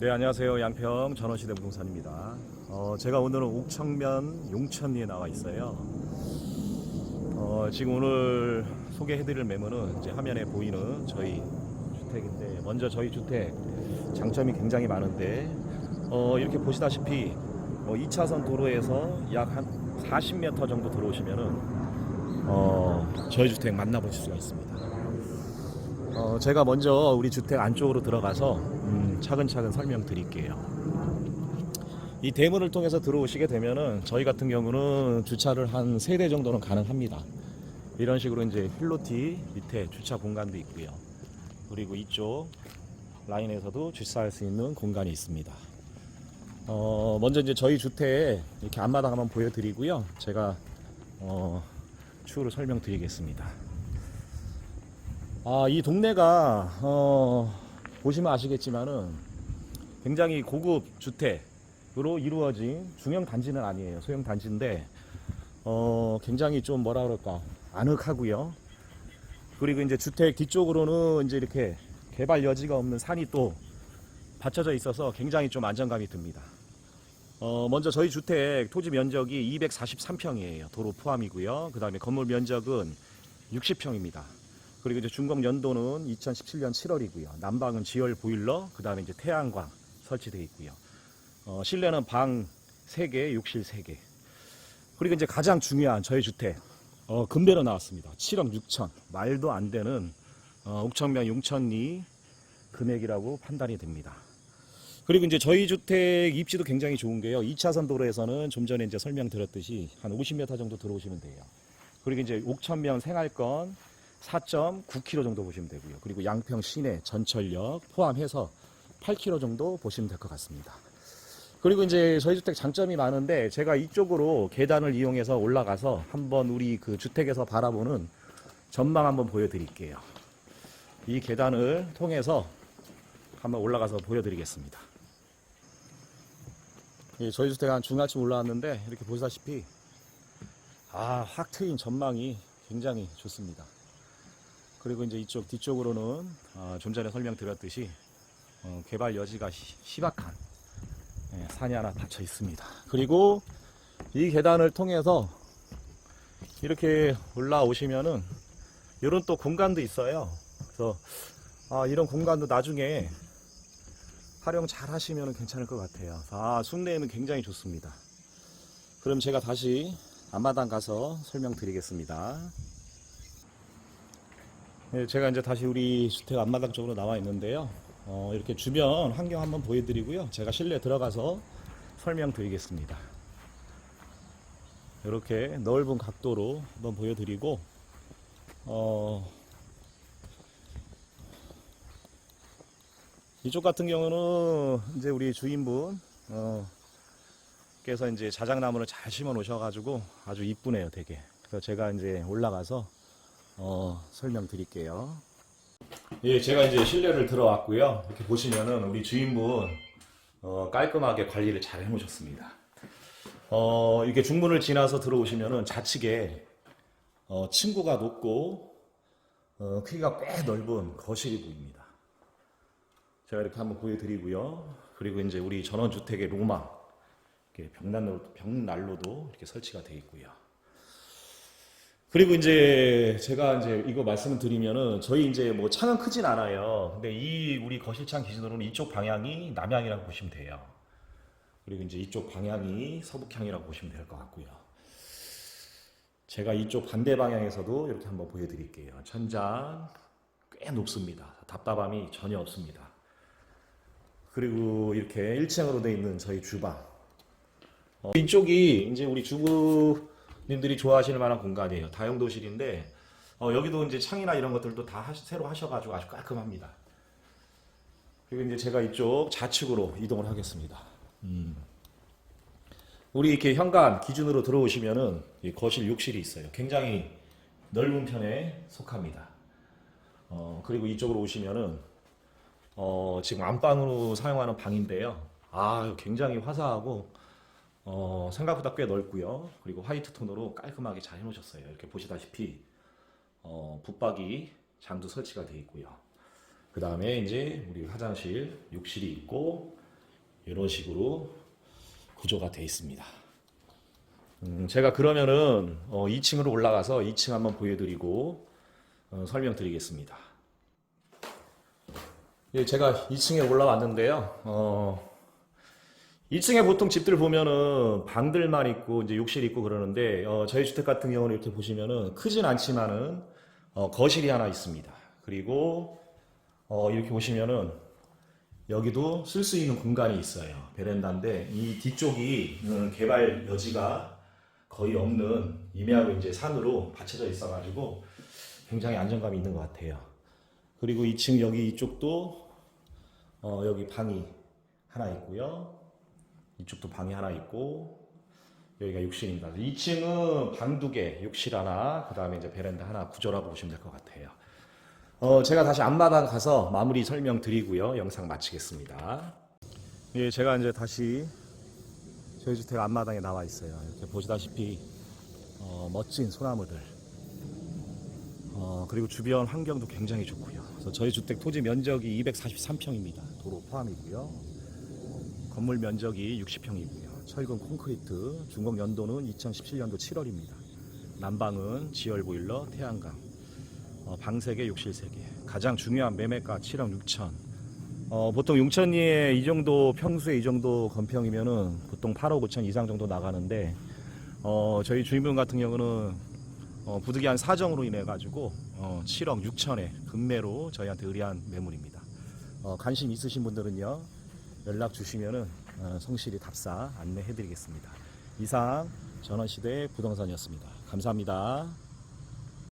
네 안녕하세요. 양평 전원시대 부동산입니다. 어, 제가 오늘은 옥천면 용천리에 나와 있어요. 어, 지금 오늘 소개해드릴 매물은 이제 화면에 보이는 저희 주택인데 먼저 저희 주택 장점이 굉장히 많은데 어, 이렇게 보시다시피 어, 2차선 도로에서 약 한 40m 정도 들어오시면은 어, 저희 주택 만나보실 수가 있습니다. 어, 제가 먼저 우리 주택 안쪽으로 들어가서 음, 차근차근 설명드릴게요. 이 대문을 통해서 들어오시게 되면은 저희 같은 경우는 주차를 한 세 대 정도는 가능합니다. 이런 식으로 이제 힐로티 밑에 주차 공간도 있고요. 그리고 이쪽 라인에서도 주차할 수 있는 공간이 있습니다. 어, 먼저 이제 저희 주택 이렇게 앞마당 한번 보여드리고요. 제가 어, 추후로 설명드리겠습니다. 아, 이 동네가 어, 보시면 아시겠지만은 굉장히 고급 주택으로 이루어진 중형 단지는 아니에요. 소형 단지인데 어, 굉장히 좀 뭐라 그럴까 아늑하고요. 그리고 이제 주택 뒤쪽으로는 이제 이렇게 개발 여지가 없는 산이 또 받쳐져 있어서 굉장히 좀 안정감이 듭니다. 어, 먼저 저희 주택 토지 면적이 243평이에요. 도로 포함이고요. 그 다음에 건물 면적은 60평입니다. 그리고 이제 준공 연도는 2017년 7월이고요. 난방은 지열 보일러, 그 다음에 이제 태양광 설치되어 있고요. 어, 실내는 방 3개, 욕실 3개. 그리고 이제 가장 중요한 저희 주택, 어, 금배로 나왔습니다. 7억 6천. 말도 안 되는, 어, 옥천면 용천리 금액이라고 판단이 됩니다. 그리고 이제 저희 주택 입지도 굉장히 좋은 게요. 2차선 도로에서는 좀 전에 이제 설명드렸듯이 한 50m 정도 들어오시면 돼요. 그리고 이제 옥천면 생활권 4.9km 정도 보시면 되고요. 그리고 양평 시내 전철역 포함해서 8km 정도 보시면 될 것 같습니다. 그리고 이제 저희 주택 장점이 많은데 제가 이쪽으로 계단을 이용해서 올라가서 한번 우리 그 주택에서 바라보는 전망 한번 보여드릴게요. 이 계단을 통해서 한번 올라가서 보여드리겠습니다. 예, 저희 주택 한 중간쯤 올라왔는데 이렇게 보시다시피 아, 확 트인 전망이 굉장히 좋습니다. 그리고 이제 이쪽 뒤쪽으로는 어, 좀 전에 설명드렸듯이 어, 개발 여지가 시- 희박한 예, 산이 하나 닫혀 있습니다. 그리고 이 계단을 통해서 이렇게 올라오시면은 이런 또 공간도 있어요. 그래서 아, 이런 공간도 나중에 활용 잘 하시면 괜찮을 것 같아요. 아, 숲내에는 굉장히 좋습니다. 그럼 제가 다시 앞마당 가서 설명드리겠습니다. 네, 제가 이제 다시 우리 주택 앞마당 쪽으로 나와 있는데요. 어, 이렇게 주변 환경 한번 보여드리고요. 제가 실내 들어가서 설명드리겠습니다. 이렇게 넓은 각도로 한번 보여드리고, 어, 이쪽 같은 경우는 이제 우리 주인분, 어, 께서 이제 자작나무를 잘 심어 놓으셔가지고 아주 이쁘네요, 되게. 그래서 제가 이제 올라가서 어, 설명드릴게요. 예, 제가 이제 실내를 들어왔고요. 이렇게 보시면은 우리 주인분 어, 깔끔하게 관리를 잘 해놓으셨습니다. 어, 이렇게 중문을 지나서 들어오시면은 좌측에 어, 층고가 높고 어, 크기가 꽤 넓은 거실이 보입니다. 제가 이렇게 한번 보여드리고요. 그리고 이제 우리 전원주택의 로망 벽난로, 벽난로도 이렇게 설치가 되어 있고요. 그리고 이제 제가 이제 이거 말씀을 드리면은 저희 이제 뭐 창은 크진 않아요. 근데 이 우리 거실창 기준으로는 이쪽 방향이 남향이라고 보시면 돼요. 그리고 이제 이쪽 방향이 서북향이라고 보시면 될 것 같고요. 제가 이쪽 반대 방향에서도 이렇게 한번 보여드릴게요. 천장 꽤 높습니다. 답답함이 전혀 없습니다. 그리고 이렇게 1층으로 되어 있는 저희 주방. 어, 이쪽이 이제 우리 주부 님들이 좋아하시는 만한 공간이에요. 다용도실인데 어, 여기도 이제 창이나 이런 것들도 다 하시- 새로 하셔가지고 아주 깔끔합니다. 그리고 이제 제가 이쪽 좌측으로 이동을 하겠습니다. 음. 우리 이렇게 현관 기준으로 들어오시면은 이 거실 욕실이 있어요. 굉장히 넓은 편에 속합니다. 어, 그리고 이쪽으로 오시면은 어, 지금 안방으로 사용하는 방인데요. 아, 굉장히 화사하고 어, 생각보다 꽤 넓고요. 그리고 화이트 톤으로 깔끔하게 잘 해놓으셨어요. 이렇게 보시다시피 어, 붙박이 장도 설치가 되어 있고요. 그 다음에 이제 우리 화장실, 욕실이 있고 이런 식으로 구조가 되어 있습니다. 음, 제가 그러면은 어, 2층으로 올라가서 2층 한번 보여드리고 어, 설명드리겠습니다. 예, 제가 2층에 올라왔는데요. 어, 2층에 보통 집들 보면은 방들만 있고 이제 욕실 있고 그러는데 어, 저희 주택 같은 경우는 이렇게 보시면은 크진 않지만은 어, 거실이 하나 있습니다. 그리고 어, 이렇게 보시면은 여기도 쓸 수 있는 공간이 있어요. 베란다인데 이 뒤쪽이 음, 개발 여지가 거의 없는 임야로 이제 산으로 받쳐져 있어가지고 굉장히 안정감이 있는 것 같아요. 그리고 2층 여기 이쪽도 어, 여기 방이 하나 있고요. 이쪽도 방이 하나 있고 여기가 욕실입니다. 2층은 방 두 개, 욕실 하나, 그 다음에 이제 베란다 하나 구조라고 보시면 될 것 같아요. 어, 제가 다시 앞마당 가서 마무리 설명 드리고요. 영상 마치겠습니다. 예, 제가 이제 다시 저희 주택 앞마당에 나와 있어요. 이렇게 보시다시피 어, 멋진 소나무들. 어, 그리고 주변 환경도 굉장히 좋고요. 저희 주택 토지 면적이 243평입니다. 도로 포함이고요. 건물 면적이 60평이고요. 철근 콘크리트, 준공 연도는 2017년도 7월입니다. 난방은 지열 보일러, 태양광, 어, 방 3개, 욕실 3개. 가장 중요한 매매가 7억 6천. 어, 보통 용천리에 이 정도 평수에 이 정도 건평이면은 보통 8억 5천 이상 정도 나가는데 어, 저희 주인분 같은 경우는 어, 부득이한 사정으로 인해 가지고 어, 7억 6천에 금매로 저희한테 의뢰한 매물입니다. 어, 관심 있으신 분들은요 연락 주시면은 어, 성실히 답사 안내해 드리겠습니다. 이상 전원시대 부동산이었습니다. 감사합니다.